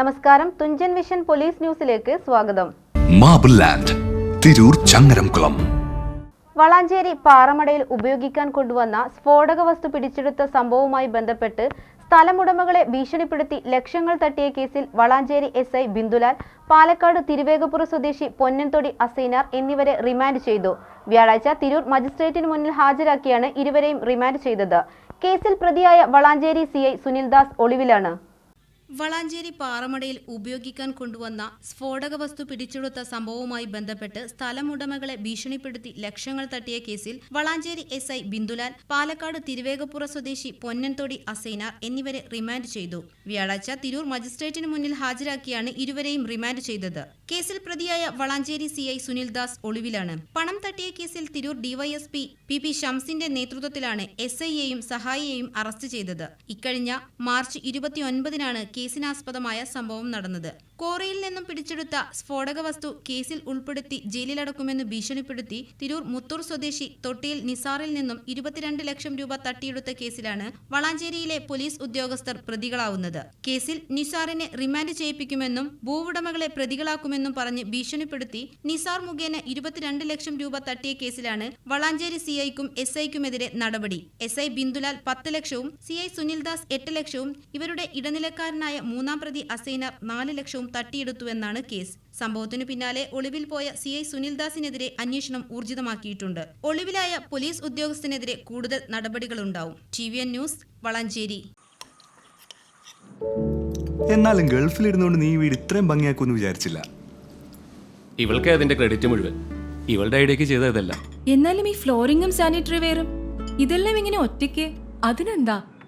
നമസ്കാരം. Thunchan vision police ന്യൂസിലേക്ക് സ്വാഗതം. Marble land Tirur Changaramkulam. Valanchery പാറമടയിൽ ഉപയോഗിക്കാൻ കൊണ്ടുവന്ന സ്ഫോടക വസ്തു പിടിച്ചെടുത്ത സംഭവവുമായി ബന്ധപ്പെട്ട് സ്ഥലമുടമകളെ ഭീഷണിപ്പെടുത്തി ലക്ഷങ്ങൾ തട്ടിയ കേസിൽ വളാഞ്ചേരി എസ് ഐ ബിന്ദുലാൽ പാലക്കാട് തിരുവേഗപ്പുറ സ്വദേശി പൊന്നൻതൊടി അസൈനാർ എന്നിവരെ റിമാൻഡ് ചെയ്തു. വ്യാഴാഴ്ച തിരൂർ മജിസ്ട്രേറ്റിന് മുന്നിൽ ഹാജരാക്കിയാണ് ഇരുവരെയും റിമാൻഡ് ചെയ്തത്. കേസിൽ പ്രതിയായ വളാഞ്ചേരി സി ഐ സുനിൽദാസ് ഒളിവിലാണ്. വളാഞ്ചേരി പാറമടയിൽ ഉപയോഗിക്കാൻ കൊണ്ടുവന്ന സ്ഫോടക വസ്തു പിടിച്ചെടുത്ത സംഭവവുമായി ബന്ധപ്പെട്ട് സ്ഥലമുടമകളെ ഭീഷണിപ്പെടുത്തി ലക്ഷങ്ങൾ തട്ടിയ കേസിൽ വളാഞ്ചേരി എസ് ഐ ബിന്ദുലാൽ പാലക്കാട് തിരുവേഗപ്പുറ സ്വദേശി പൊന്നൻതൊടി അസൈനാർ എന്നിവരെ റിമാൻഡ് ചെയ്തു. വ്യാഴാഴ്ച തിരൂർ മജിസ്ട്രേറ്റിന് മുന്നിൽ ഹാജരാക്കിയാണ് ഇരുവരെയും റിമാൻഡ് ചെയ്തത്. കേസിൽ പ്രതിയായ വളാഞ്ചേരി സി ഐ സുനിൽദാസ് ഒളിവിലാണ്. പണം തട്ടിയ കേസിൽ തിരൂർ ഡിവൈഎസ്പി പി പി ഷംസിന്റെ നേതൃത്വത്തിലാണ് എസ് ഐയെയും സഹായിയെയും അറസ്റ്റ് ചെയ്തത്. ഇക്കഴിഞ്ഞ മാർച്ച് ഇരുപത്തിയൊൻപതിനാണ് കേസിനാസ്പദമായ സംഭവം നടന്നത്. കോറിയിൽ നിന്നും പിടിച്ചെടുത്ത സ്ഫോടക വസ്തു കേസിൽ ഉൾപ്പെടുത്തി ജയിലിലടക്കുമെന്ന് ഭീഷണിപ്പെടുത്തി തിരൂർ മുത്തൂർ സ്വദേശി തൊട്ടിയിൽ നിസാറിൽ നിന്നും ഇരുപത്തിരണ്ട് ലക്ഷം രൂപ തട്ടിയെടുത്ത കേസിലാണ് വളാഞ്ചേരിയിലെ പോലീസ് ഉദ്യോഗസ്ഥർ പ്രതികളാവുന്നത്. കേസിൽ നിസാറിനെ റിമാൻഡ് ചെയ്യിപ്പിക്കുമെന്നും ഭൂവുടമകളെ പ്രതികളാക്കുമെന്നും പറഞ്ഞ് ഭീഷണിപ്പെടുത്തി നിസാർ മുഖേന ഇരുപത്തിരണ്ട് ലക്ഷം രൂപ തട്ടിയ കേസിലാണ് വളാഞ്ചേരി സിഐക്കും എസ് ഐക്കുമെതിരെ നടപടി. എസ് ഐ ബിന്ദുലാൽ പത്ത് ലക്ഷവും സിഐ സുനിൽദാസ് എട്ട് ലക്ഷവും ഇവരുടെ ഇടനിലക്കാരനായ മൂന്നാം പ്രതി അസൈനർ നാല് ലക്ഷവും തട്ടിയെടുത്തുവെന്നാണ് കേസ്. സംഭവത്തിനു പിന്നാലെ ഒളിവിൽ പോയ സി ഐ സുനിൽദാസിനെതിരെ അന്വേഷണം ഊർജിതമാക്കിയിട്ടുണ്ട്. ഒളിവിലായ പോലീസ് ഉദ്യോഗസ്ഥനെതിരെ കൂടുതൽ നടപടികളുണ്ടാവും. T V N news Valanchery. എന്നാലും ഗൾഫിലിരുന്നുകൊണ്ട് നീ വീട് ഇത്രയും ഭംഗിയാക്കുമെന്ന് വിചാരിച്ചില്ല. ഇവൾക്ക് അതിന്റെ ക്രെഡിറ്റ് മുഴുവൻ. ഇവളുടെ ഐഡിയക്ക് ചെയ്തതല്ല. എന്നാലും ഈ ഫ്ലോറിങ്ങും സാനിറ്ററി വെയറും ഇതെല്ലാം ഇങ്ങനെ ഒറ്റയ്ക്ക് അതിനെന്താ?